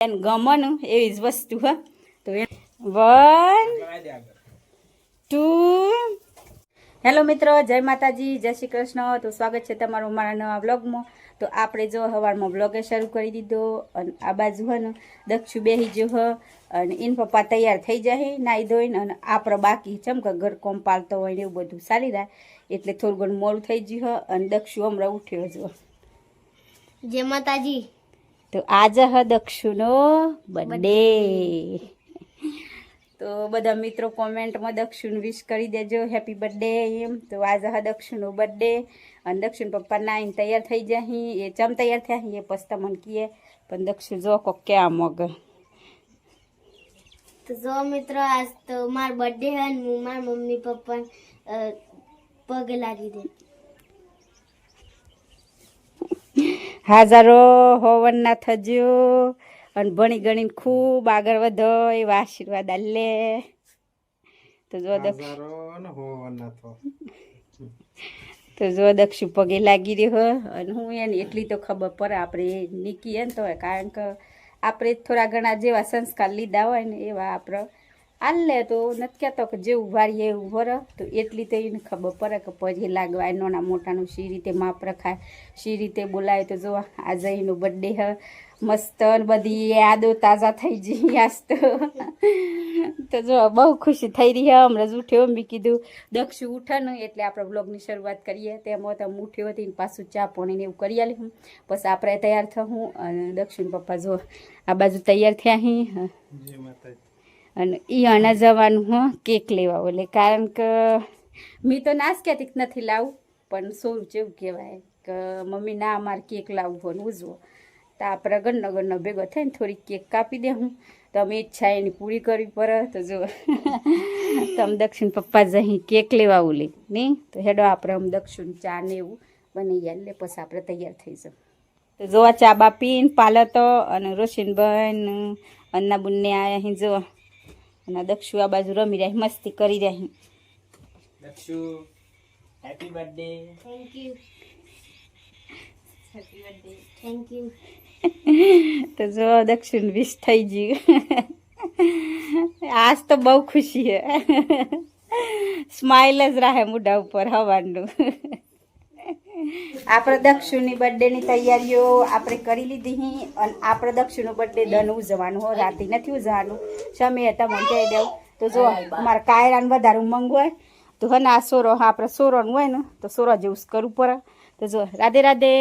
એને ગમન એવી જ વસ્તુ, હ. તો વન, ટુ. હેલો મિત્રો, જય માતાજી, જય શ્રી કૃષ્ણ. તો સ્વાગત છે તમારું મારા નવા બ્લોગમાં તો આપણે જો સવારમાં બ્લોગે શરૂ કરી દીધો, અને આ બાજુ, હે ને, દક્ષુ બેહી જો હ. અને ઇન પપ્પા તૈયાર થઈ જાય નાહી ધોઈને, અને આપણે બાકી ચમ કે ઘર કોમ પાલતો હોય ને એવું બધું સારી રહે એટલે થોડું ઘણું મોડું થઈ ગયું, હ. અને દક્ષુ હમણાં ઉઠ્યો, જો. જય માતાજી. તો આજ હ દક્ષુનો બર્થડે. તો બધા મિત્રો કોમેન્ટમાં દક્ષુણ વિશ કરી દેજો હેપી બર્થડે એમ. તો આજ હ દક્ષુનો બર્થડે. અને દક્ષુણ પપ્પા નાઈને તૈયાર થઈ જાય એ ચમ તૈયાર થયા એ પસ્તા મન કીએ. પણ દક્ષુ જો કો ક્યાં મગ. તો જો મિત્રો, આજ તો માર બર્થડે હે હું મારા મમ્મી પપ્પા પગે લાગી દે. હાજારો હોવનના થજો અને ભણી ગણીને ખૂબ આગળ વધો એવા આશીર્વાદ આલે. તો જો તો જો દક્ષુ પગે લાગી રહ્યો અને હું એને એટલી તો ખબર પડે આપણે નીકળીએ ને તો કારણ કે આપણે થોડા ઘણા જેવા સંસ્કાર લીધા હોય ને એવા આપણે આલે તો નથી કહેતો કે જેવું વારીએ એવું ભરે તો એટલી તો એને ખબર પડે કે પછી લાગવાય નાના મોટાનું શી રીતે માપ રખાય, શી રીતે બોલાય. તો જો આજે જઈનો બર્થડે હ, મસ્ત બધી યાદો તાજા થઈ જઈ આજ તો. તો જો બહુ ખુશી થઈ રહી હે. હમણાં જ ઉઠ્યો, મેં કીધું દક્ષ ઉઠે ને એટલે આપણે બ્લોગની શરૂઆત કરીએ. તેમાં તમે ઉઠ્યો હતી પાછું ચા પાણીને એવું કરી આલી હું. પછી આપણે તૈયાર થવું અને દક્ષિણ પપ્પા જો આ બાજુ તૈયાર થયા હી. અને એ આના જવાનું, હું, કેક લેવા ઓલે. કારણ કે મેં તો નાશ ક્યાંથી નથી લાવું, પણ શું જેવું કહેવાય કે મમ્મી, ના, અમારે કેક લાવવું હોય ઉજવો તો આપણે ગણનો ગણનો ભેગો થઈને થોડીક કેક કાપી દે હું. તો ઈચ્છા એની પૂરી કરવી પડે. તો જો તમે દક્ષિણ પપ્પા જ અહીં કેક લેવા ઓલી, નહીં? તો હેડો આપણે આમ દક્ષિણ ચા ને એવું બની જાય એટલે પછી આપણે તૈયાર થઈ જાઉં. તો જોવા ચા બાપીન પાલતો અને રોશનબેન અન્નાબુનને આ અહીં જો અને દક્ષુ આ બાજુ રમી રહી મસ્તી કરી રહી. Dakshu happy birthday thank you thank you તો જો દક્ષિણ વિશ થઈ ગયું. આજ તો બહુ ખુશી હે સ્માઇલ જ રહે મોઢા ઉપર હવાનું. આપણે દક્ષુની બર્થડેની તૈયારીઓ આપણે કરી લીધી અને આપણે દક્ષુનો બર્થડે દન ઉજવવાનું હો રાતે નથી ઉજવવાનું. સમય હતા મને કહી દઉં. તો જો મારા કાયરાને વધારે ઉમંગ હોય તો હે આ સોરો હા આપણે સોરોનું હોય ને તો સોરો જેવું કરવું પડે. તો જો રાધે રાધે.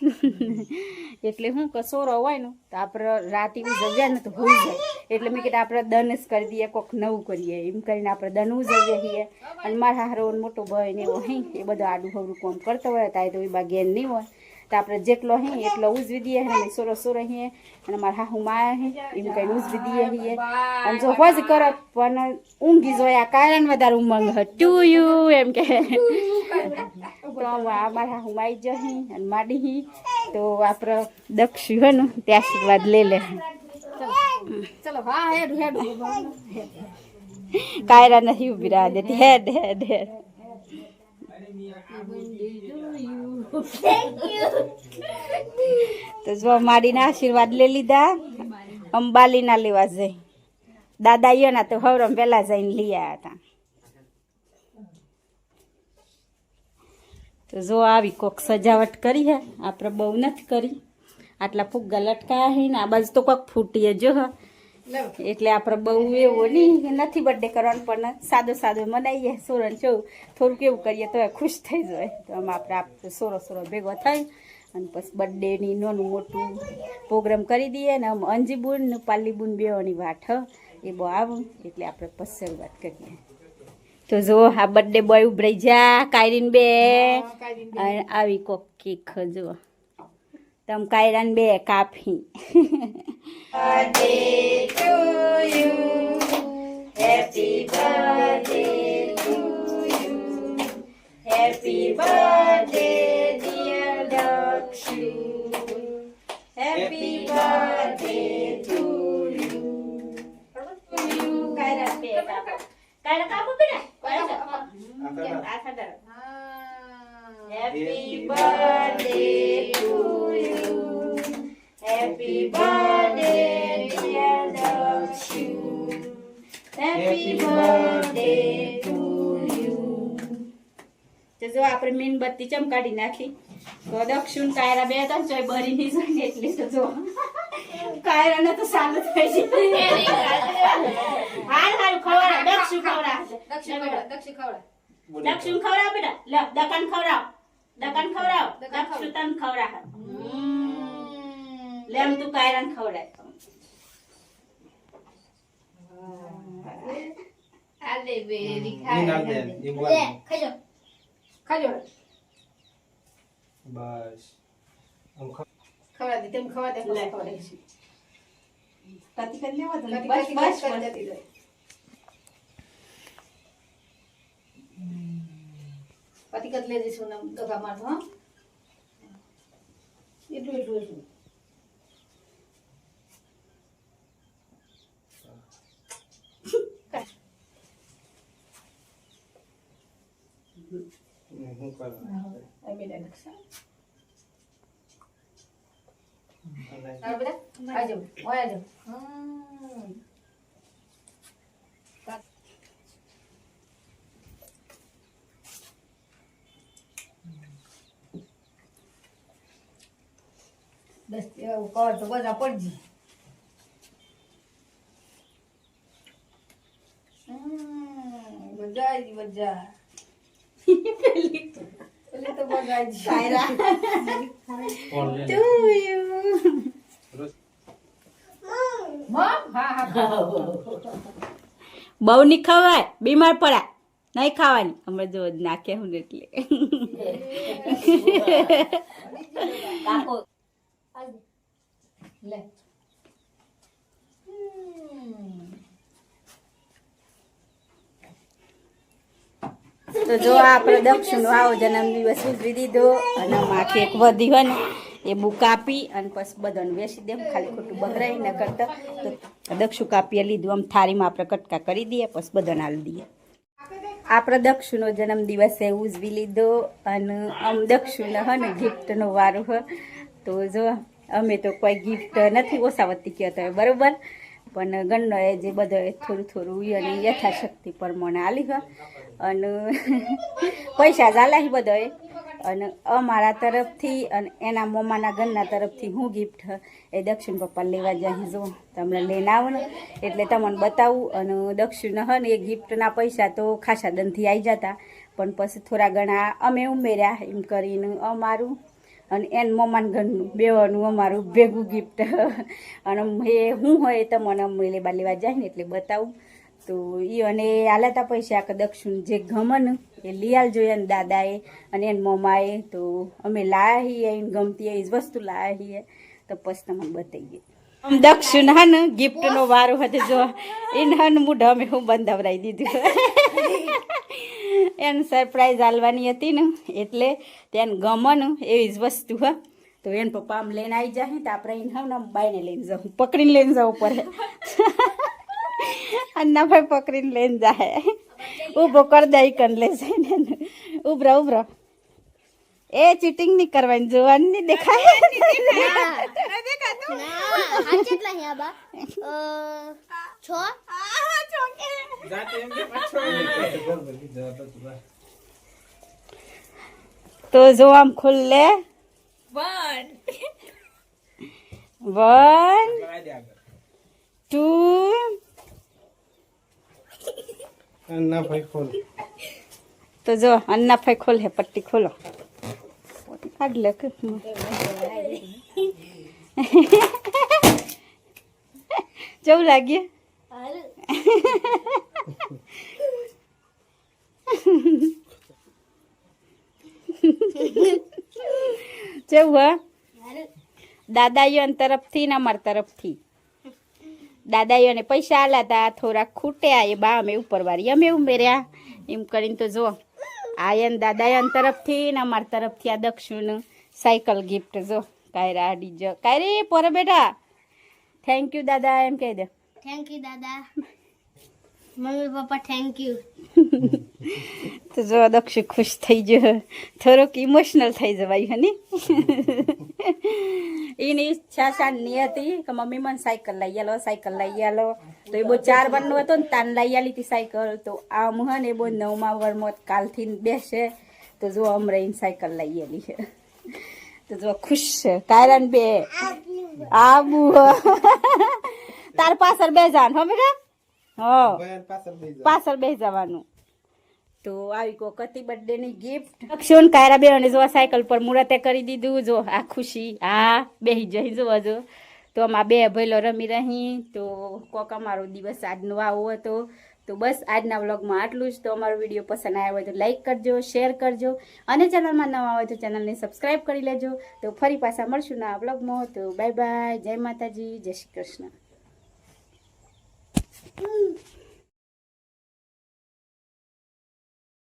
એટલે હું કે સોરો હોય ને તો આપણે રાતે ઉજવ્યા ને તો હોઈ જાય. એટલે મેં કીધું આપણે દન જ કરી દઈએ, કોક નવું કરીએ. એમ કરીને આપણે દન ઉજવીએ છીએ. અને મારા હારો મોટો ભાઈ ને એવો હી, એ બધો આડું હવરું કોમ કરતો હોય તાય તો એ બા ગેન નહીં હોય. તો આપણે જેટલો હી, એટલો ઉજવી દઈએ અને સોરો સોરો હી, અને મારા હાહુ માયા હે, એમ કરીને ઉજવી દઈએ છીએ અને જો હોજ કરો, પણ ઊંઘી જોયા કારણ વધારે ઉમંગ ટુ યુ, એમ કે. તો મારા હાહુ માઈ જહી અને માડી તો આપણે દક્ષિણ હોય ને, તે આશીર્વાદ લઈ લે ચલો, હા, હેડ હેડ કાયરા નથી ઊભી રાહ દેતી હેડ હેડ હેડ. તો જો માડીના આશીર્વાદ લઈ લીધા, અંબાલીના લેવા જઈ. દાદા ઈયોના તો હવરમ પહેલા જઈને લઈ આવ્યા હતા. તો જો આવી કોક સજાવટ કરી હે આપણે બહુ નથી કરી. આટલા ફુગ્ગા લટકાયા હે ને આ બાજુ તો કોઈક ફૂટીએ જો હ. એટલે આપણે બહુ એવો નહીં નથી બર્થડે કરવાનું પણ સાદો સાદો મનાવીએ સોરન જો થોડુંક એવું કરીએ તો એ ખુશ થઈ જાય. તો આમ આપણે આપણે સોરો સોરો ભેગો થઈ અને પછી બર્થડેની નાનું મોટું પ્રોગ્રામ કરી દઈએ ને આમ અંજીબુન ને પાલીબુન બેવાની વાટ એ બહુ આવું. એટલે આપણે પછી શરૂઆત કરીએ. તો જો આ બર્થડે બોય ઉભરાઈ જા કાયરીન બે. અને આવી કોક કેક જો. તમ કાયરાન બે કાપી Happy birthday, dear Dakshu. Happy birthday જો આપણે મીણબત્તી ચમકાડી નાખી? તો દક્ષિણ કાયરા બે ત્રણ ને ચોય ભરી ની જાય ને એટલે તો જો. કાયરાને તો સારું થઈ છે. હાલ હાલ ખવડા દક્ષિણ ખવડા દક્ષુ ખવડાવ. બેટા. લ દકાન ખવડાવ. દકાન ખવડાવ. દક્ષિણ તન ખવડાવ. લેમ તું કાયરા ને ખવડાય ઈ નાખ દે, ઈ બોલ. લે ખાજો બસ આમ ખ- લે કતિ કતિ લેવા દો ને. બસ બસ બસ પતિકત લઈ જઈશું ને દગા મારતો હા એટલું એટલું એટલું હું કરું. આજો ઓય આજો હમ. બસ એવું કવર તો બધા પડજી. બધા આવી ગઈ, પેલી તો બધા આવી ગઈ. કોણ લે? To you. રોજ મમ? હા હા બહુ નહીં ખવાય બીમાર પડા નહીં ખાવાની અમે જો નાખે હું ને એટલે લે તો જો આપણે દક્ષિણ આવો જન્મદિવસ ઉજવી દીધો અને માખી એક વધી હોય ને, એ બુ કાપી અને પછી બધાને વેચી દેમ ખાલી ખોટું બગરાઈ ન કરતા તો દક્ષુ કાપીએ લીધું. આમ થાળીમાં આપણે કટકા કરી દઈએ, પછી બધાને આલી દઈએ. આપણે દક્ષુનો જન્મદિવસે ઉજવી લીધો અને આમ દક્ષુને હે ને ગિફ્ટનો વારો હ. તો જો, અમે તો કોઈ ગિફ્ટ નથી ઓસાવતી કહેતા હોય બરાબર? પણ ગણનો જે બધો થોડું થોડું અને યથાશક્તિ પ્રમાણે આલી હ. અને પૈસા ચાલ્યા બધો એ અને અમારા તરફથી અને એના મોમાના ઘરના તરફથી હું ગિફ્ટ એ દક્ષિણ પપ્પા લેવા જાય જો તમને લઈને આવો ને, એટલે તમને બતાવું. અને દક્ષિણ હ ને એ ગિફ્ટના પૈસા તો ખાસા દનથી આવી જતા. પણ પછી થોડા ઘણા અમે ઉમેર્યા એમ કરીને અમારું અને એન મોમાન ઘરનું, બેવાનું અમારું ભેગું ગિફ્ટ અને એ હું હોય તમને અમે લેવા લેવા જાય ને એટલે બતાવું. તો એ અને એ આલાતા પૈસા કે દક્ષિણ જે ગમન એ લિયાલ જોઈએ ને દાદાએ અને એન મમ્માએ તો અમે લાયા હીએ એને ગમતી એ વસ્તુ લાયા છીએ તો પછી તમને બતાવીએ આમ દક્ષિણ હન, ગિફ્ટનો વારો હતો જો. એને હન મૂઢ અમે હું બંધાવરાઈ દીધું. એને સરપ્રાઈઝ આલવાની હતી ને, એટલે ત્યાં ગમન એવી જ વસ્તુ હ. તો એને પપ્પા આમ લઈને આવી જાય તો આપણે એને હવે આમ બાઈને લઈને જાઉં પકડીને લઈને જવું પડે. અન્નાભાઈ પકડીને લઈને જાય ઊભો કર દઈ કન લે જઈને. ઉભરા ઉભરા એ ચીટિંગ નહીં કરવાની જોવાની નહીં દેખાય. તો. જો આમ ખુલ્લે વન. વન ટુ ના ભાઈ ખોલ તો જો અન્ના ફાઈ ખોલ હે પટ્ટી ખોલો કાઢ લે કે. કેવું લાગ્યું કેવું હા દાદાઈઓન તરફથી ને અમાર તરફથી દાદાઈઓને પૈસા આલા હતા થોડાક ખૂટ્યા એ બા અમે ઉપરવાળી અમે ઉમેર્યા. એમ કરીને તો જો આયન દાદાયન તરફથી ને અમારા તરફથી આ દક્ષિણ સાયકલ ગિફ્ટ જો કાયરા ડીજો કાયરે પોરે બેટા. થેન્ક યુ દાદા એમ કહી દે. થેન્ક યુ દાદા. મમ્મી પપ્પા થેન્ક યુ તો જો દક્ષુ ખુશ થઈ ગયો. થોડોક ઇમોશનલ થઈ જવાય હને એની ઈચ્છા શાનની હતી કે મમ્મી મને સાયકલ લઈ આલો સાયકલ લઈ આલો. તો એ બહુ ચાર વરનું હતું ને તાન લઈ આલી હતી સાયકલ. તો આમ મોહન એ બહુ નવમા વરમાં કાલથી બેસે. તો જો અમરાઈને સાયકલ લઈ આલી છે. તો જો ખુશ છે. કારણ બે. આબુ તાર પાછળ બે જાન હો બેટા હો. પાછળ બેસી જવાનું. તો આવી કોક હતી બર્થડે ની ગિફ્ટ અક્ષુન કાયરા બેન જો આ સાયકલ પર મુરતે કરી દીધું. જો આ ખુશી હા બેહી જઈ જો જો. તો આમાં બે ભઈલો રમી રહી. તો કોક અમારો દિવસ આજનો આવો હતો. તો બસ આજના વ્લોગમાં આટલું જ. તો અમારો વીડિયો પસંદ આવ્યો હોય તો લાઈક કરજો શેર કરજો. અને ચેનલમાં નવા હોય તો ચેનલને સબસ્ક્રાઈબ કરી લેજો. તો ફરી પાછા મળશું ના વ્લોગમાં. તો બાય બાય જય માતાજી. જય શ્રી કૃષ્ણ.